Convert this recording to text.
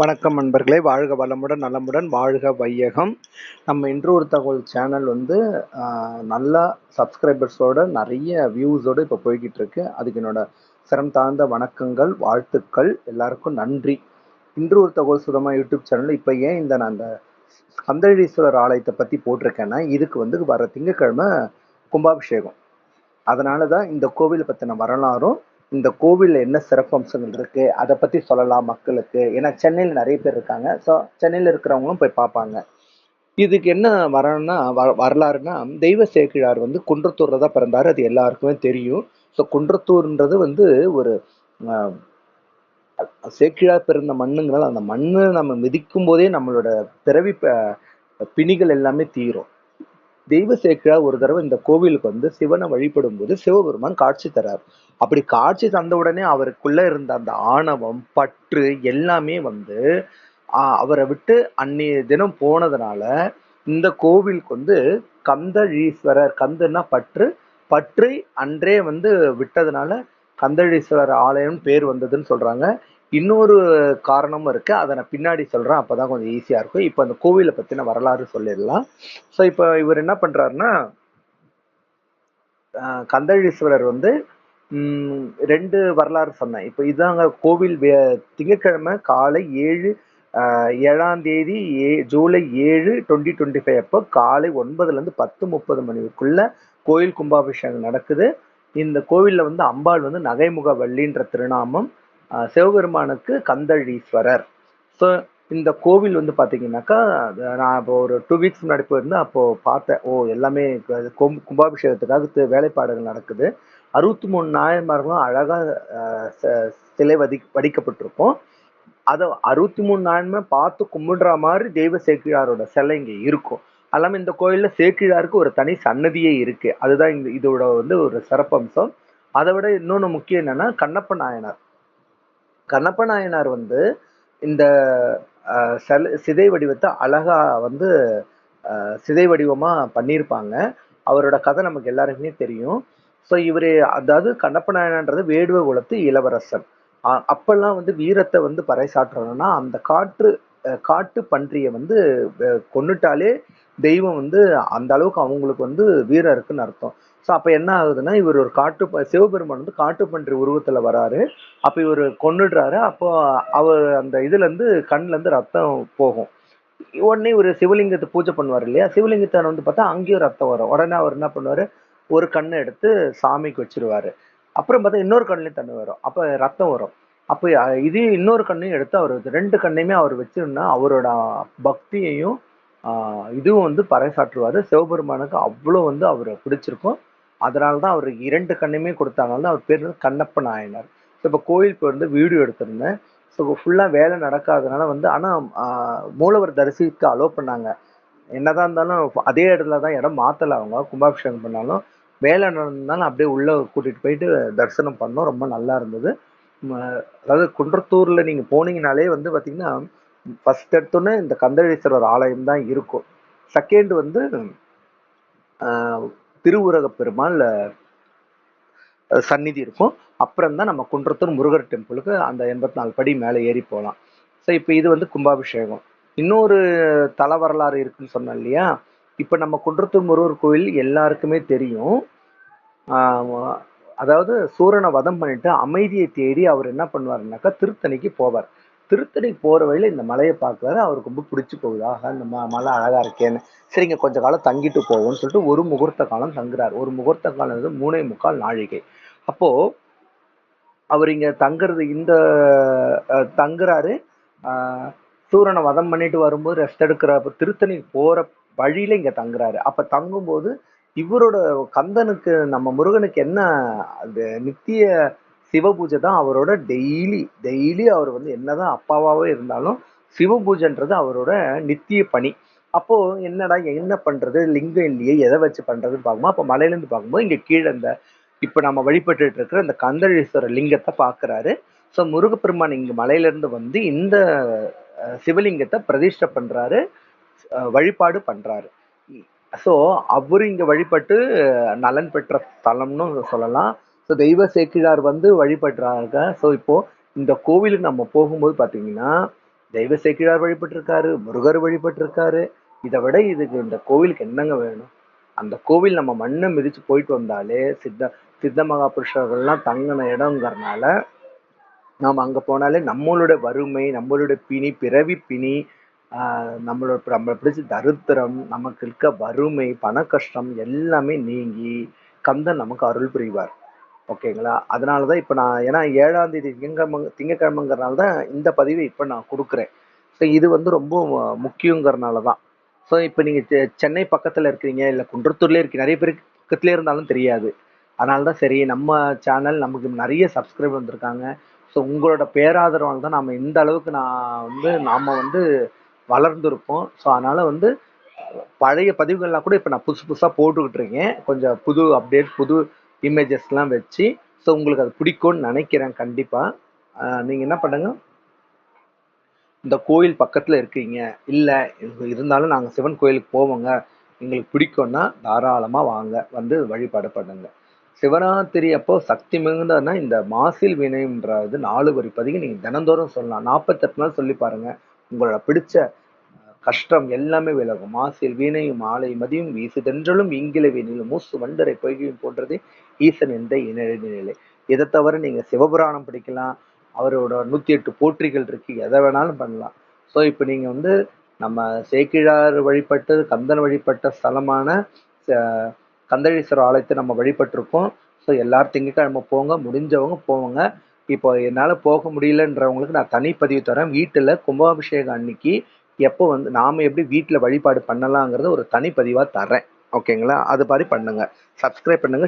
வணக்கம் நண்பர்களே. வாழ்க வளமுடன் நலமுடன் வாழ்க வையகம். நம்ம இன்று ஒரு தகவல் சேனல் வந்து நல்லா நல்ல சப்ஸ்கிரைபர்ஸோட நிறைய வியூஸோட இப்போ போய்கிட்டு இருக்கு. அதுக்கு என்னோட சிரம் தாழ்ந்த வணக்கங்கள் வாழ்த்துக்கள். எல்லாருக்கும் நன்றி. இன்று ஒரு தகவல் சுதமா யூடியூப் சேனல் இப்போ ஏன் இந்த நான் அந்த கந்தழீஸ்வரர் ஆலயத்தை பற்றி போட்டிருக்கேன்னா இதுக்கு வந்து வர திங்கட்கிழமை கும்பாபிஷேகம். அதனால தான் இந்த கோவிலை பற்றின வரலாறும் இந்த கோவிலில் என்ன சிறப்பம்சங்கள் இருக்குது அதை பற்றி சொல்லலாம் மக்களுக்கு. ஏன்னா சென்னையில் நிறைய பேர் இருக்காங்க. ஸோ சென்னையில் இருக்கிறவங்களும் போய் பார்ப்பாங்க. இதுக்கு என்ன வரணும்னா வ- வரலாறுனா தெய்வ சேக்கிழார் வந்து குன்றத்தூர்ல தான் பிறந்தார். அது எல்லாருக்குமே தெரியும். ஸோ குன்றத்தூர்ன்றது வந்து ஒரு சேக்கிழார் பிறந்த மண்ணுங்கிறனால அந்த மண்ணை நம்ம மிதிக்கும் போதே நம்மளோட பிறவி பிணிகள் எல்லாமே தீரும். தெய்வ ஒரு தடவை இந்த கோவிலுக்கு வந்து சிவனை வழிபடும் போது சிவபெருமான் காட்சி தரார். அப்படி காட்சி தந்த உடனே அவருக்குள்ள இருந்த அந்த ஆணவம் பற்று எல்லாமே வந்து அவரை விட்டு அன்னைய தினம் போனதுனால இந்த கோவிலுக்கு வந்து கந்தழீஸ்வரர் கந்துன்னா பற்று பற்றை அன்றே வந்து விட்டதுனால கந்தழீஸ்வரர் ஆலயம் பேர் வந்ததுன்னு சொல்றாங்க. இன்னொரு காரணமும் இருக்கு. அதை நான் பின்னாடி சொல்றேன். அப்பதான் கொஞ்சம் ஈஸியா இருக்கும். இப்போ அந்த கோவிலை பத்தின வரலாறு சொல்லிடலாம். ஸோ இப்போ இவர் என்ன பண்றாருன்னா கந்தழீஸ்வரர் வந்து ரெண்டு வரலாறு சொன்னேன். இப்போ இதாங்க கோவில் வே- திங்கட்கிழமை காலை ஏழு ஏழாம் தேதி ஏ ஜூலை ஏழு டுவெண்ட்டி டுவெண்ட்டி ஃபைவ் அப்போ காலை ஒன்பதுலேருந்து பத்து முப்பது மணிக்குள்ள கோயில் கும்பாபிஷேகம் நடக்குது. இந்த கோவிலில் வந்து அம்பாள் வந்து நகைமுக வள்ளின்ற திருநாமம் சிவபெருமானுக்கு கந்தழீஸ்வரர். ஸோ இந்த கோவில் வந்து பார்த்தீங்கன்னாக்கா நான் இப்போ ஒரு டூ வீக்ஸ் முன்னாடி போயிருந்தேன். அப்போது பார்த்தேன். ஓ எல்லாமே கும்- கும்பாபிஷேகத்துக்காக வேலைப்பாடுகள் நடக்குது. அறுபத்தி மூணு நாயன்மார்களும் அழகாக ச- சிலை வதி வடிக்கப்பட்டிருக்கும். அதை அறுபத்தி மூணு நாயன்மே பார்த்து கும்பிடுற மாதிரி தெய்வ சேக்கிழாரோட சிலை இங்கே இருக்கும். அல்லாமல் இந்த கோயிலில் சேக்கிழாருக்கு ஒரு தனி சன்னதியே இருக்குது அதுதான் இந்த இதோட வந்து ஒரு சிறப்பம்சம். அதை விட இன்னொன்று முக்கியம் என்னென்னா கண்ணப்ப நாயனார். கண்ணப்ப நாயனார் வந்து இந்த ஆஹ், சிதை வடிவத்தை அழகா வந்து சிதை வடிவமாக பண்ணியிருப்பாங்க அவரோட கதை நமக்கு எல்லாருக்குமே தெரியும். ஸோ இவர் அதாவது கண்ணப்ப நாயனான்றது வேடுவ குலத்து இளவரசன் அப்பெல்லாம் வந்து வீரத்தை வந்து பறைசாற்றணும்னா அந்த காற்று காட்டு பன்றியை வந்து கொண்டுட்டாலே கொன்னுட்டாலே தெய்வம் வந்து அந்த அளவுக்கு அவங்களுக்கு வந்து வீரம் இருக்குன்னு அர்த்தம். ஸோ அப்போ என்ன ஆகுதுன்னா இவர் ஒரு காட்டு ப- சிவபெருமான் வந்து காட்டுப்பன்றி உருவத்தில் வராரு. அப்போ இவர் கொண்டுடுறாரு அப்போ அவர் அந்த இதுலேருந்து கண்ணிலேருந்து ரத்தம் போகும். உடனே ஒரு சிவலிங்கத்தை பூஜை பண்ணுவார் இல்லையா? சிவலிங்கத்தை வந்து பார்த்தா அங்கேயும் ரத்தம் வரும். உடனே அவர் என்ன பண்ணுவார்? ஒரு கண்ணை எடுத்து சாமிக்கு வச்சிருவாரு. அப்புறம் பார்த்தா இன்னொரு கண்ணுலயும் தண்ணி வரும். அப்போ ரத்தம் வரும். அப்போ இது இன்னொரு கண்ணையும் எடுத்து அவர் ரெண்டு கண்ணையுமே அவர் வச்சிருந்தா அவரோட பக்தியையும் இதுவும் வந்து பறைசாற்றுவார். சிவபெருமானுக்கு அவ்வளோ வந்து அவரை பிடிச்சிருக்கும். அதனால தான் அவருக்கு இரண்டு கண்ணுமே கொடுத்தனால தான் அவர் பேர் வந்து கண்ணப்ப நாயனார். ஸோ இப்போ கோயில் போயிருந்து வந்து வீடியோ எடுத்திருந்தேன். ஸோ ஃபுல்லாக வேலை நடக்காதனால வந்து ஆனால் மூலவர் தரிசிக்க அலோவ் பண்ணாங்க. என்னதான் இருந்தாலும் அதே இடத்துல தான் இடம் மாற்றலை அவங்க கும்பாபிஷேகம் பண்ணாலும். வேலை நடந்தாலும் அப்படியே உள்ளே கூட்டிகிட்டு போயிட்டு தரிசனம் பண்ணோம். ரொம்ப நல்லா இருந்தது. அதாவது குன்றத்தூரில் நீங்கள் போனீங்கனாலே வந்து பார்த்தீங்கன்னா ஃபஸ்ட் எடுத்தோன்னே இந்த கந்தழீஸ்வரர் ஆலயம் தான் இருக்கும். செகண்ட் வந்து திருவுரக பெருமாள் சந்நிதி இருக்கும். அப்புறம் தான் நம்ம குன்றத்தூர் முருகர் டெம்பிளுக்கு அந்த எண்பத்தி நாலு படி மேலே ஏறி போகலாம். ஸோ இப்போ இது வந்து கும்பாபிஷேகம். இன்னொரு தல வரலாறு இருக்குன்னு சொன்னேன் இல்லையா? இப்போ நம்ம குன்றத்தூர் முருகர் கோயில் எல்லாருக்குமே தெரியும். அதாவது சூரனை வதம் பண்ணிட்டு அமைதியை தேடி அவர் என்ன பண்ணுவாருனாக்கா திருத்தணிக்கு போவார். திருத்தணிக்கு போகிற வழியில இந்த மலையை பார்க்குறாரு. அவருக்கு ரொம்ப பிடிச்சி போகுது. ஆஹா இந்த ம- மலை அழகாக இருக்கேன்னு சரிங்க கொஞ்ச காலம் தங்கிட்டு போவோம்னு சொல்லிட்டு ஒரு முகூர்த்த காலம் தங்குறாரு. ஒரு முகூர்த்த காலம் வந்து மூணே முக்கால் நாழிகை. அப்போது அவர் இங்கே தங்குறது இந்த தங்குறாரு. சூரனை வதம் பண்ணிட்டு வரும்போது ரெஸ்ட் எடுக்கிறப்ப திருத்தணி போகிற வழியில இங்கே தங்குறாரு. அப்போ தங்கும்போது இவரோட கந்தனுக்கு நம்ம முருகனுக்கு என்ன அது நித்திய சிவ பூஜை தான் அவரோட டெய்லி டெய்லி அவர் வந்து என்னதான் அப்பாவாகவே இருந்தாலும் சிவ பூஜைன்றது அவரோட நித்திய பணி. அப்போ என்னடா என்ன பண்றது? லிங்கம் இல்லையே எதை வச்சு பண்றதுன்னு பார்க்கும்போது அப்போ மலையிலேருந்து பார்க்கும்போது இங்க கீழே இந்த இப்ப நம்ம வழிபட்டு இருக்கிற இந்த கந்தழீஸ்வரர் லிங்கத்தை பார்க்குறாரு. ஸோ முருகப்பெருமான் இங்க மலையிலேருந்து வந்து இந்த சிவலிங்கத்தை பிரதிஷ்டை பண்றாரு வழிபாடு பண்றாரு. ஸோ அவரு இங்க வழிபட்டு நலன் பெற்ற தலம்னு சொல்லலாம். ஸோ தெய்வ சேக்கிழார் வந்து வழிபடுறாங்க. ஸோ இப்போ இந்த கோவிலுக்கு நம்ம போகும்போது பார்த்தீங்கன்னா தெய்வ சேக்கிழார் வழிபட்டிருக்காரு முருகர் வழிபட்டிருக்காரு. இதை விட இதுக்கு இந்த கோவிலுக்கு என்னங்க வேணும்? அந்த கோவில் நம்ம மண்ணை மிதித்து போயிட்டு வந்தாலே சித்த சித்த மகாபுருஷர்கள்லாம் தங்கின இடங்கிறனால நாம் அங்கே போனாலே நம்மளோட வறுமை நம்மளோட பிணி பிறவி பிணி நம்மளோட நம்மளை பிடிச்ச தரித்திரம் நமக்கு இருக்க வறுமை பண கஷ்டம் எல்லாமே நீங்கி கந்தன் நமக்கு அருள் புரிவார். ஓகேங்களா? அதனால தான் இப்போ நான் ஏன்னா ஏழாம் தேதி திங்கக்கிழமை திங்கக்கிழமைங்கிறனால தான் இந்த பதிவை இப்போ நான் கொடுக்குறேன். ஸோ இது வந்து ரொம்ப முக்கியங்கிறனால தான் ஸோ இப்போ நீங்கள் செ- சென்னை பக்கத்தில் இருக்கிறீங்க இல்லை குன்றத்தூர்லேயே இருக்கீங்க நிறைய பேருக்கு பக்கத்துலேயே இருந்தாலும் தெரியாது. அதனால தான் சரி நம்ம சேனல் நமக்கு நிறைய சப்ஸ்கிரைபர் வந்திருக்காங்க. ஸோ உங்களோட பேராதரவால் தான் நம்ம இந்த அளவுக்கு நான் வந்து நாம் வந்து வளர்ந்துருப்போம். ஸோ அதனால் வந்து பழைய பதிவுகள்லாம் கூட இப்போ நான் புதுசு புதுசாக போட்டுக்கிட்டு இருக்கேன். கொஞ்சம் புது அப்டேட் புது இமேஜஸ்லாம் வச்சு ஸோ உங்களுக்கு அது பிடிக்கும்னு நினைக்கிறேன் கண்டிப்பாக நீங்கள் என்ன பண்ணுங்க? இந்த கோயில் பக்கத்தில் இருக்கீங்க. இல்லை இருந்தாலும் நாங்கள் சிவன் கோயிலுக்கு போவோங்க. எங்களுக்கு பிடிக்கும்னா தாராளமாக வாங்க. வந்து வழிபாடு பண்ணுங்க. சிவராத்திரி அப்போ சக்தி மிகுந்ததுன்னா இந்த மாசில் வினைன்றது நாலு வரி பதிவு நீங்கள் தினந்தோறும் சொல்லலாம். நாற்பத்தெட்டு நாள் சொல்லி பாருங்கள் உங்களோட பிடிச்ச கஷ்டம் எல்லாமே விலகும். மாசில் வீணையும் மாலை மதியும் வீசுதென்றலும் இங்கில வீணிலும் மூசு வண்டரை பொய்கையும் போன்றது ஈசன் என்ற இணைய நிலை. இதை தவிர நீங்க சிவபுராணம் படிக்கலாம். அவரோட நூத்தி எட்டு போற்றிகள் இருக்கு. எதை வேணாலும் பண்ணலாம். ஸோ இப்போ நீங்க வந்து நம்ம சேக்கிழார் வழிபட்டு கந்தன் வழிபட்ட ஸ்தலமான கந்தழீஸ்வரர் ஆலயத்தை நம்ம வழிபட்டிருக்கோம். ஸோ எல்லாரும் திங்கட்கிழமை போங்க. முடிஞ்சவங்க போங்க. இப்போ என்னால் போக முடியலன்றவங்களுக்கு நான் தனிப்பதிவு தரேன். வீட்டில் கும்பாபிஷேகம் அன்னைக்கு எப்போ வந்து நாம எப்படி வீட்டில் வழிபாடு பண்ணலாங்கிறத ஒரு தனிப்பதிவாக தரேன் ஓகேங்களா அது மாதிரி பண்ணுங்க. சப்ஸ்கிரைப் பண்ணுங்க